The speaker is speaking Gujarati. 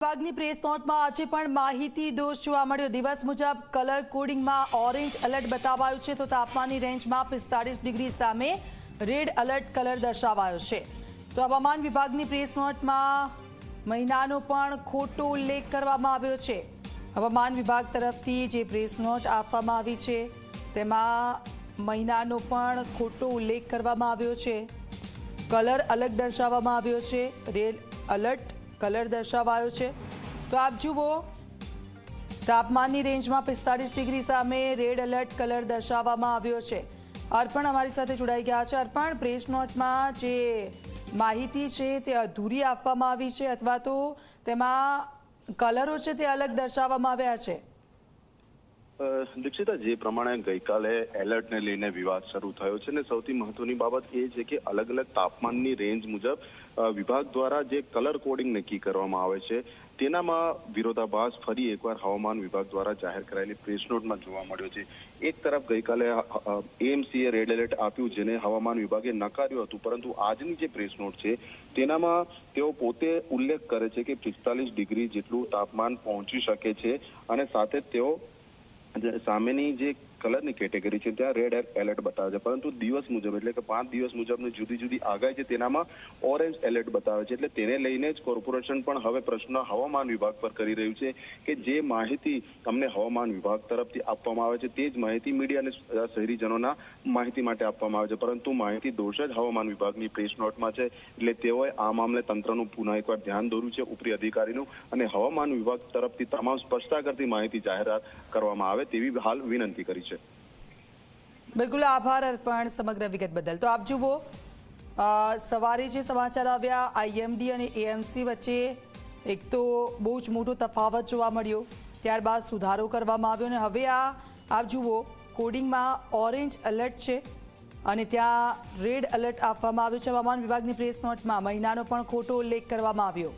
વિભાગની પ્રેસ નોટમાં આજે પણ માહિતી દોષ જોવા મળ્યો. દિવસ મુજબ કલર કોડિંગમાં ઓરેન્જ એલર્ટ બતાવાયું છે તો તાપમાનની રેન્જમાં પિસ્તાળીસ ડિગ્રી સામે રેડ એલર્ટ કલર દર્શાવાયો છે. તો હવામાન વિભાગની પ્રેસ નોટમાં મહિનાનો પણ ખોટો ઉલ્લેખ કરવામાં આવ્યો છે. હવામાન વિભાગ તરફથી જે પ્રેસ નોટ આપવામાં આવી છે, તેમાં મહિનાનો પણ ખોટો ઉલ્લેખ કરવામાં આવ્યો છે. કલર અલગ દર્શાવવામાં આવ્યો છે. રેડ અલર્ટ કલર દર્શાવાયો છે. તો આપ જુઓ, તાપમાનની રેન્જમાં પિસ્તાળીસ ડિગ્રી સામે રેડ એલર્ટ કલર દર્શાવવામાં આવ્યો છે. અર્પણ અમારી સાથે જોડાઈ ગયા છે. અર્પણ, પ્રેસ નોટમાં જે માહિતી છે તે અધૂરી આપવામાં આવી છે અથવા તો તેમાં કલરો છે તે અલગ દર્શાવવામાં આવ્યા છે. દીક્ષિતા જે પ્રમાણે ગઈકાલે એલર્ટને લઈને વિવાદ શરૂ થયો છે ને સૌથી મહત્વની બાબત એ છે કે અલગ અલગ તાપમાનની રેન્જ મુજબ વિભાગ દ્વારા જે કલર કોડિંગ નક્કી કરવામાં આવે છે, તેનામાં વિરોધાભાસ ફરી એકવાર હવામાન વિભાગ દ્વારા જાહેર કરાયેલી પ્રેસ નોટમાં જોવા મળ્યો છે. એક તરફ ગઈકાલે એએમસીએ રેડ એલર્ટ આપ્યું જેને હવામાન વિભાગે નકાર્યું હતું, પરંતુ આજની જે પ્રેસ નોટ છે, તેનામાં તેઓ પોતે ઉલ્લેખ કરે છે કે પિસ્તાલીસ ડિગ્રી જેટલું તાપમાન પહોંચી શકે છે અને સાથે તેઓ સામેની જે કલરની કેટેગરી છે ત્યાં રેડ એલર્ટ બતાવે છે. પરંતુ દિવસ મુજબ, એટલે કે પાંચ દિવસ મુજબની જુદી જુદી આગાહી છે તેનામાં ઓરેન્જ એલર્ટ બતાવે છે. એટલે તેને લઈને જ કોર્પોરેશન પણ હવે પ્રશ્ન હવામાન વિભાગ પર કરી રહ્યું છે કે જે માહિતી અમને હવામાન વિભાગ તરફથી આપવામાં આવે છે તે જ માહિતી મીડિયા અને શહેરીજનોના માહિતી માટે આપવામાં આવે છે. પરંતુ માહિતી દોષ જ હવામાન વિભાગની પ્રેસ નોટમાં છે. એટલે તેઓએ આ મામલે તંત્રનું પુનઃ એકવાર ધ્યાન દોર્યું છે ઉપરી અધિકારીનું અને હવામાન વિભાગ તરફથી તમામ સ્પષ્ટતા કરતી માહિતી જાહેરાત કરવામાં આવે તેવી હાલ વિનંતી કરી છે. બિલકુલ આભાર અર્પણ સમગ્ર વિગત બદલ. તો આપ જુઓ સવારે જે સમાચાર આવ્યા, આઈએમડી અને એએમસી વચ્ચે એક તો બહુ જ મોટો તફાવત જોવા મળ્યો. ત્યારબાદ સુધારો કરવામાં આવ્યો અને હવે આ, આપ જુઓ, કોડિંગમાં ઓરેન્જ એલર્ટ છે અને ત્યાં રેડ એલર્ટ આપવામાં આવ્યું છે. હવામાન વિભાગની પ્રેસ નોટમાં મહિનાનો પણ ખોટો ઉલ્લેખ કરવામાં આવ્યો.